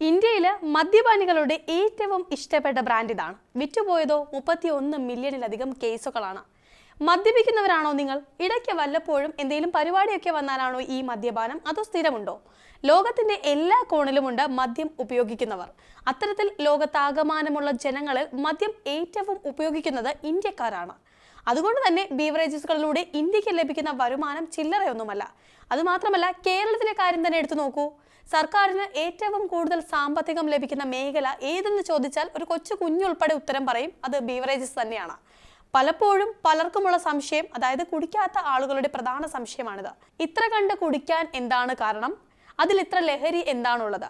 ഇന്ത്യയിലെ മദ്യപാനികളുടെ ഏറ്റവും ഇഷ്ടപ്പെട്ട ബ്രാൻഡ് ഇതാണ്. വിറ്റുപോയതോ മുപ്പത്തി ഒന്ന് മില്യണിലധികം കേസുകളാണ്. മദ്യപിക്കുന്നവരാണോ നിങ്ങൾ? ഇടയ്ക്ക് വല്ലപ്പോഴും എന്തെങ്കിലും പരിപാടിയൊക്കെ വന്നാലാണോ ഈ മദ്യപാനം? അതോ സ്ഥിരമുണ്ടോ? ലോകത്തിന്റെ എല്ലാ കോണിലുമുണ്ട് മദ്യം ഉപയോഗിക്കുന്നവർ. അത്തരത്തിൽ ലോകത്താകമാനമുള്ള ജനങ്ങളിൽ മദ്യം ഏറ്റവും ഉപയോഗിക്കുന്നത് ഇന്ത്യക്കാരാണ്. അതുകൊണ്ട് തന്നെ ബീവറേജസുകളിലൂടെ ഇന്ത്യയ്ക്ക് ലഭിക്കുന്ന വരുമാനം ചില്ലറയൊന്നുമല്ല. അതുമാത്രമല്ല കേരളത്തിലെ കാര്യം തന്നെ എടുത്തു നോക്കൂ. സർക്കാരിന് ഏറ്റവും കൂടുതൽ സാമ്പത്തികം ലഭിക്കുന്ന മേഖല ഏതെന്ന് ചോദിച്ചാൽ ഒരു കൊച്ചു കുഞ്ഞുൾപ്പെടെ ഉത്തരം പറയും. അത് ബീവറേജസ് തന്നെയാണ്. പലപ്പോഴും പലർക്കുമുള്ള സംശയം അതായത് കുടിക്കാത്ത ആളുകളുടെ പ്രധാന സംശയമാണിത്. ഇത്ര കണ്ട് കുടിക്കാൻ എന്താണ് കാരണം? അതിൽ ഇത്ര ലഹരി എന്താണുള്ളത്?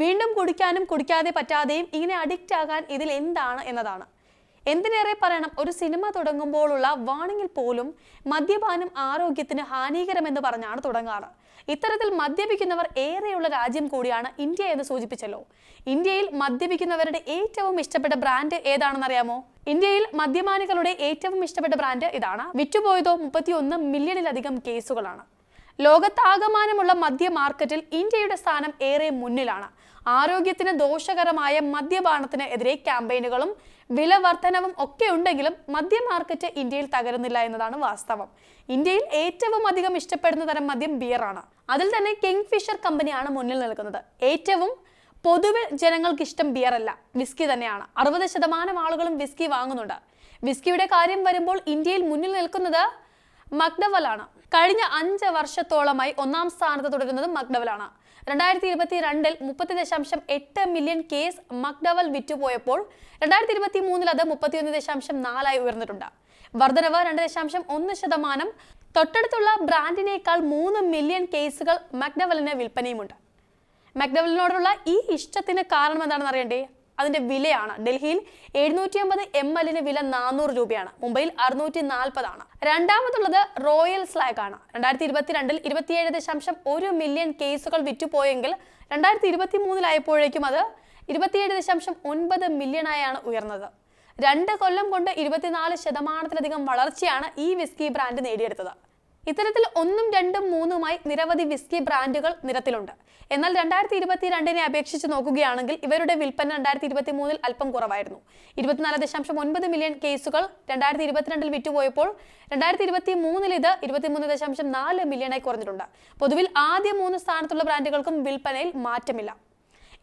വീണ്ടും കുടിക്കാനും കുടിക്കാതെ പറ്റാതെയും ഇങ്ങനെ അഡിക്റ്റ് ആകാൻ ഇതിൽ എന്താണ് എന്നതാണ്. എന്തിനേറെ പറയണം? ഒരു സിനിമ തുടങ്ങുമ്പോഴുള്ള വാണിങ്ങിൽ പോലും മദ്യപാനം ആരോഗ്യത്തിന് ഹാനികരമെന്ന് പറഞ്ഞാണ് തുടങ്ങാറ്. ഇത്തരത്തിൽ മദ്യപിക്കുന്നവർ ഏറെയുള്ള രാജ്യം കൂടിയാണ് ഇന്ത്യ എന്ന് സൂചിപ്പിച്ചല്ലോ. ഇന്ത്യയിൽ മദ്യപിക്കുന്നവരുടെ ഏറ്റവും ഇഷ്ടപ്പെട്ട ബ്രാൻഡ് ഏതാണെന്നറിയാമോ? ഇന്ത്യയിൽ മദ്യപാനികളുടെ ഏറ്റവും ഇഷ്ടപ്പെട്ട ബ്രാൻഡ് ഇതാണ്. വിറ്റുപോയതോ മുപ്പത്തിയൊന്ന് മില്യണിലധികം കേസുകളാണ്. ലോകത്താകമാനമുള്ള മദ്യ മാർക്കറ്റിൽ ഇന്ത്യയുടെ സ്ഥാനം ഏറെ മുന്നിലാണ്. ആരോഗ്യത്തിന് ദോഷകരമായ മദ്യപാനത്തിന് എതിരെ ക്യാമ്പയിനുകളും വില വർധനവും ഒക്കെ ഉണ്ടെങ്കിലും മദ്യ മാർക്കറ്റ് ഇന്ത്യയിൽ തകരുന്നില്ല എന്നതാണ് വാസ്തവം. ഇന്ത്യയിൽ ഏറ്റവും അധികം ഇഷ്ടപ്പെടുന്ന തരം മദ്യം ബിയറാണ് അതിൽ തന്നെ കിങ് ഫിഷർ കമ്പനിയാണ് മുന്നിൽ നിൽക്കുന്നത്. ഏറ്റവും പൊതുവെ ജനങ്ങൾക്ക് ഇഷ്ടം ബിയർ അല്ല വിസ്കി തന്നെയാണ്. അറുപത് ശതമാനം ആളുകളും വിസ്കി വാങ്ങുന്നുണ്ട്. വിസ്കിയുടെ കാര്യം വരുമ്പോൾ ഇന്ത്യയിൽ മുന്നിൽ നിൽക്കുന്നത് മക്ഡവലാണ് കഴിഞ്ഞ അഞ്ച് വർഷത്തോളമായി ഒന്നാം സ്ഥാനത്ത് തുടരുന്നത് മക്ഡവലാണ് രണ്ടായിരത്തി ഇരുപത്തി രണ്ടിൽ മുപ്പത്തി ദശാംശം എട്ട് മില്യൺ കേസ് മക്ഡവൽ വിറ്റുപോയപ്പോൾ രണ്ടായിരത്തി ഇരുപത്തി മൂന്നിൽ അത് മുപ്പത്തിയൊന്ന് ദശാംശം നാലായി ഉയർന്നിട്ടുണ്ട്. വർധനവ് രണ്ട് ദശാംശം ഒന്ന് ശതമാനം. തൊട്ടടുത്തുള്ള ബ്രാൻഡിനേക്കാൾ മൂന്ന് മില്യൺ കേസുകൾ മക്ഡവലിന് വിൽപ്പനയുമുണ്ട്. മക്ഡവലിനോടുള്ള ഈ ഇഷ്ടത്തിന് കാരണം എന്താണെന്ന് അറിയണ്ടേ? അതിന്റെ വിലയാണ്. ഡൽഹിയിൽ എഴുന്നൂറ്റി അമ്പത് എം എല്ലിന് വില നാനൂറ് രൂപയാണ്. മുംബൈയിൽ അറുന്നൂറ്റി നാൽപ്പതാണ് രണ്ടാമതുള്ളത് റോയൽ സ്ലാഗ് ആണ് രണ്ടായിരത്തി ഇരുപത്തിരണ്ടിൽ ഇരുപത്തിയേഴ് ദശാംശം ഒരു മില്യൺ കേസുകൾ വിറ്റുപോയെങ്കിൽ രണ്ടായിരത്തി ഇരുപത്തി മൂന്നിലായപ്പോഴേക്കും അത് ഇരുപത്തിയേഴ് ദശാംശം ഒൻപത് മില്യണായാണ് ഉയർന്നത്. രണ്ട് കൊല്ലം കൊണ്ട് ഇരുപത്തിനാല് ശതമാനത്തിലധികം വളർച്ചയാണ് ഈ വിസ്കി ബ്രാൻഡ് നേടിയെടുത്തത്. ഇത്തരത്തിൽ ഒന്നും രണ്ടും മൂന്നുമായി നിരവധി വിസ്കി ബ്രാൻഡുകൾ നിരത്തിലുണ്ട്. എന്നാൽ രണ്ടായിരത്തി ഇരുപത്തി രണ്ടിനെ അപേക്ഷിച്ച് നോക്കുകയാണെങ്കിൽ ഇവരുടെ വിൽപ്പന രണ്ടായിരത്തി ഇരുപത്തി മൂന്നിൽ അല്പം കുറവായിരുന്നു. ഇരുപത്തിനാല് ദശാംശം ഒൻപത് മില്യൺ കേസുകൾ രണ്ടായിരത്തി ഇരുപത്തിരണ്ടിൽ വിറ്റുപോയപ്പോൾ രണ്ടായിരത്തി ഇരുപത്തി മൂന്നിൽ ഇത് ഇരുപത്തിമൂന്ന് ദശാംശം നാല് മില്യണായി കുറഞ്ഞിട്ടുണ്ട്. പൊതുവിൽ ആദ്യ മൂന്ന് സ്ഥാനത്തുള്ള ബ്രാൻഡുകൾക്കും വിൽപ്പനയിൽ മാറ്റമില്ല.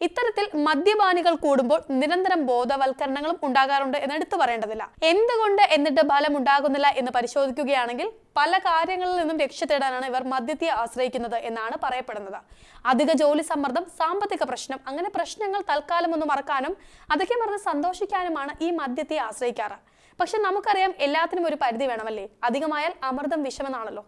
ഇത്തരത്തിൽ മദ്യപാനികൾ കൂടുമ്പോൾ നിരന്തരം ബോധവൽക്കരണങ്ങളും ഉണ്ടാകാറുണ്ട് എന്ന് എടുത്തു പറയേണ്ടതില്ല. എന്തുകൊണ്ട് എന്നിട്ട് ഫലം ഉണ്ടാകുന്നില്ല എന്ന് പരിശോധിക്കുകയാണെങ്കിൽ പല കാര്യങ്ങളിൽ നിന്നും രക്ഷ തേടാനാണ് ഇവർ മദ്യത്തെ ആശ്രയിക്കുന്നത് എന്നാണ് പറയപ്പെടുന്നത്. അധിക ജോലി സമ്മർദ്ദം സാമ്പത്തിക പ്രശ്നം അങ്ങനെ പ്രശ്നങ്ങൾ തൽക്കാലം ഒന്ന് മറക്കാനും അതൊക്കെ മറന്ന് സന്തോഷിക്കാനുമാണ് ഈ മദ്യത്തെ ആശ്രയിക്കാറ്. പക്ഷെ നമുക്കറിയാം എല്ലാത്തിനും ഒരു പരിധി വേണമല്ലേ? അധികമായാൽ അമൃതം വിഷമെന്നാണല്ലോ.